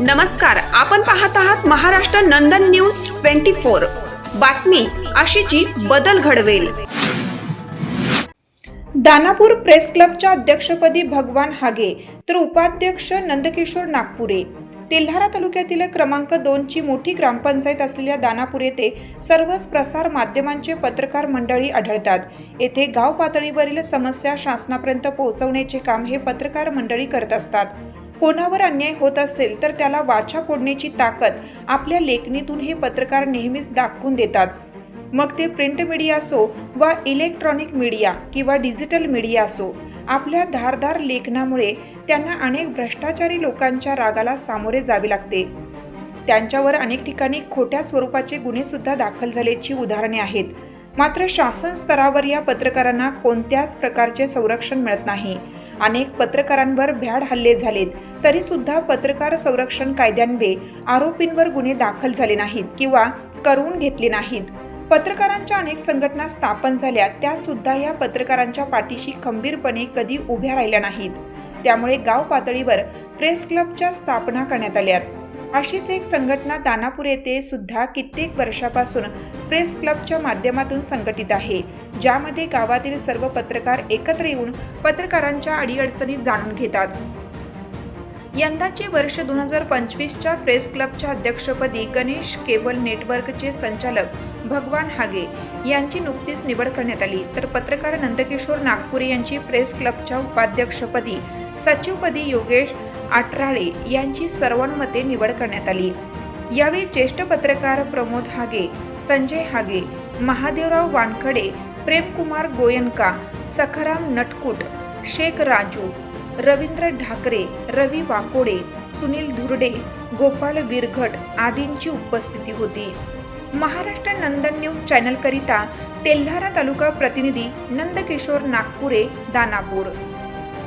नमस्कार आपण पाहत आहात Maharashtra Nandan news twenty four. बातमी अशीची बदल घडवेल. दानापूर प्रेस क्लबच्या अध्यक्षपदी भगवान हागे तर उपाध्यक्ष नंदकिशोर नागपुरे. तेल्हारा तालुक्यातील क्रमांक दोनची मोठी ग्रामपंचायत असलेल्या दानापूर येथे सर्वच प्रसार माध्यमांचे पत्रकार मंडळी आढळतात. येथे गाव पातळीवरील समस्या शासनापर्यंत पोहोचवण्याचे काम हे पत्रकार मंडळी करत असतात. कोणावर अन्याय होत असेल तर त्याला वाचा फोडण्याची ताकद आपल्या लेखणीतून हे पत्रकार नेहमीच दाखवून देतात. मग ते प्रिंट मीडिया असो वा इलेक्ट्रॉनिक मीडिया किंवा डिजिटल मीडिया असो आपल्या धारधार लेखनामुळे त्यांना अनेक भ्रष्टाचारी लोकांच्या रागाला सामोरे जावे लागते. त्यांच्यावर अनेक ठिकाणी खोट्या स्वरूपाचे गुन्हेसुद्धा दाखल झाल्याची उदाहरणे आहेत. मात्र शासन स्तरावर या पत्रकारांना कोणत्याच प्रकारचे संरक्षण मिळत नाही. अनेक पत्रकारांवर भ्याड हल्ले झालेत. तरीसुद्धा पत्रकार संरक्षण कायद्यान्वये आरोपींवर गुन्हे दाखल झाले नाहीत किंवा करवून घेतले नाहीत. पत्रकारांच्या अनेक संघटना स्थापन झाल्या त्यासुद्धा या पत्रकारांच्या पाठीशी खंबीरपणे कधी उभ्या राहिल्या नाहीत. त्यामुळे गाव पातळीवर प्रेस क्लबच्या स्थापना करण्यात आल्यात. अशीच एक संघटना दानापूर येथे सुद्धा कित्येक वर्षापासून प्रेस क्लबच्या माध्यमातून संघटित आहे ज्यामध्ये गावातील सर्व पत्रकार एकत्र येऊन पत्रकारांच्या अडीअडचणी जाणून घेतात. यंदाचे वर्ष दोन हजार पंचवीसच्या प्रेस क्लबच्या अध्यक्षपदी गणेश केबल नेटवर्कचे संचालक भगवान हागे यांची नुकतीच निवड करण्यात आली. तर पत्रकार नंदकिशोर नागपुरे यांची प्रेस क्लबच्या उपाध्यक्षपदी सचिवपदी योगेश आटराळे यांची सर्वानुमते निवड करण्यात आली. यावेळी ज्येष्ठ पत्रकार प्रमोद हागे संजय हागे महादेवराव वानखडे प्रेमकुमार गोयनका सखाराम नटकुट शेख राजू रवींद्र ढाकरे रवी वाकोडे सुनील धुर्डे गोपाल विरघट आदींची उपस्थिती होती. महाराष्ट्र नंदन न्यूज चॅनलकरिता तेल्हारा तालुका प्रतिनिधी नंदकिशोर नागपुरे दानापूर.